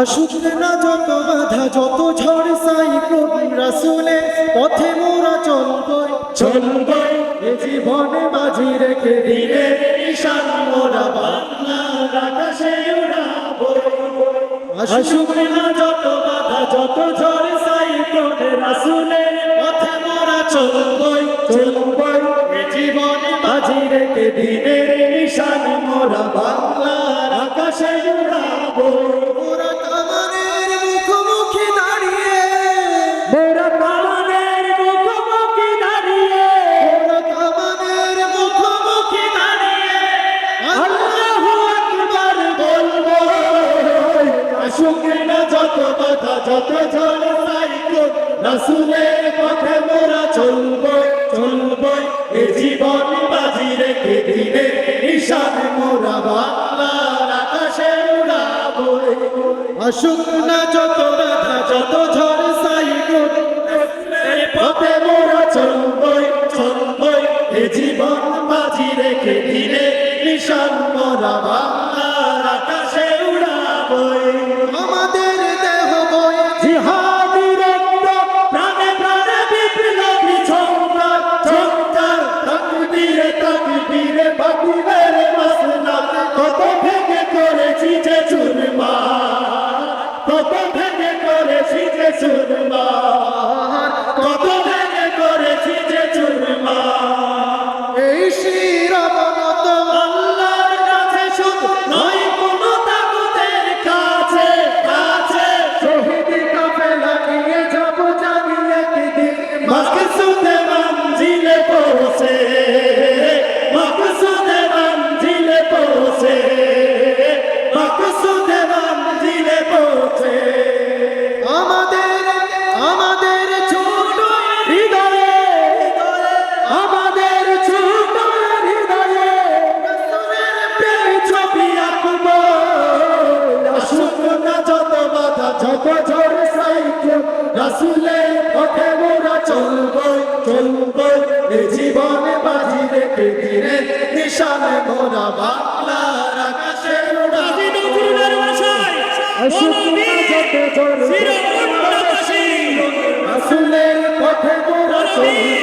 আসুক না যত বাধা, যত ঝড় সাইক্লোন রাসুলে পথে মোরা চলবই চলবই। এ জীবনে বাজি রেখে দিলে ঈশান মোরা বাংলার আকাশে উড়াবো আসুক না যত বাধা, যত ঝড় সাইক্লোন রাসুলে পথে মোরা চলবই চলবই। এ জীবনে বাজি রেখে দিলে ঈশান না যত বাধা, যত ঝড় সাইক্লোন রাসূলের পথে মোরা চলবো চলবো। এ জীবন বাজি রেখে দিলে ঈশান মোরা বাংলার আকাশে উড়াবো আসুক না যত বাধা, যত ঝড় এই পথে মোরা চলবই চলবই এ জীবন বাজি রেখে দিলে নিশান মোরা বাংলার ঝড় সাইকেল রাসুলের পথে মোরা চলবো চলবো এ জীবনে বাজি রেখে দিনে নিশানে মোরা বাংলার আকাশে রাসুলের পথে মোরা চলবো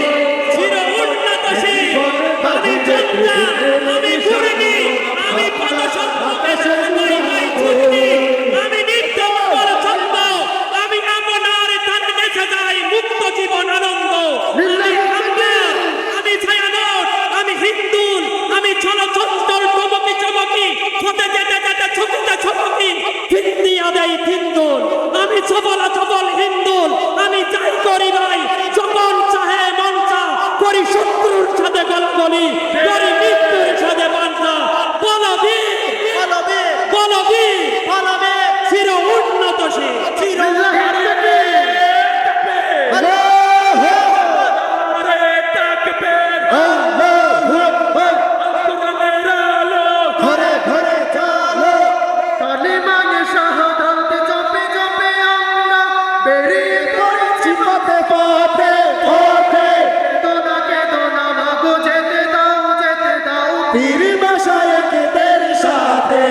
পীর মাশায়েকদের সাথে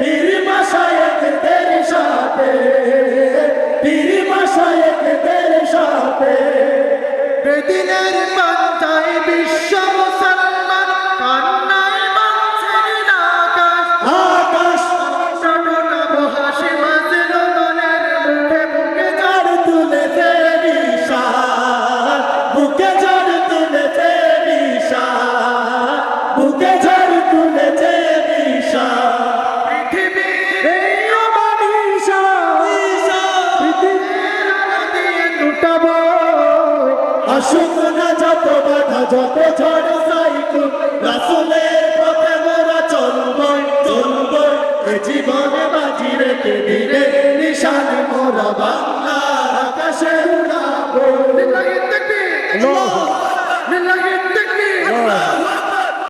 পীর মাশায়েকদের সাথে পীর বেদিনের পান্তায় বিশ্ব আসুক না যত বাধা, যত ঝড় সাইকুল, রাসুলের পথে মোরা চলবো চলবো এ জীবনে বাজি রেখে দিলে নিশান মোরা বাংলার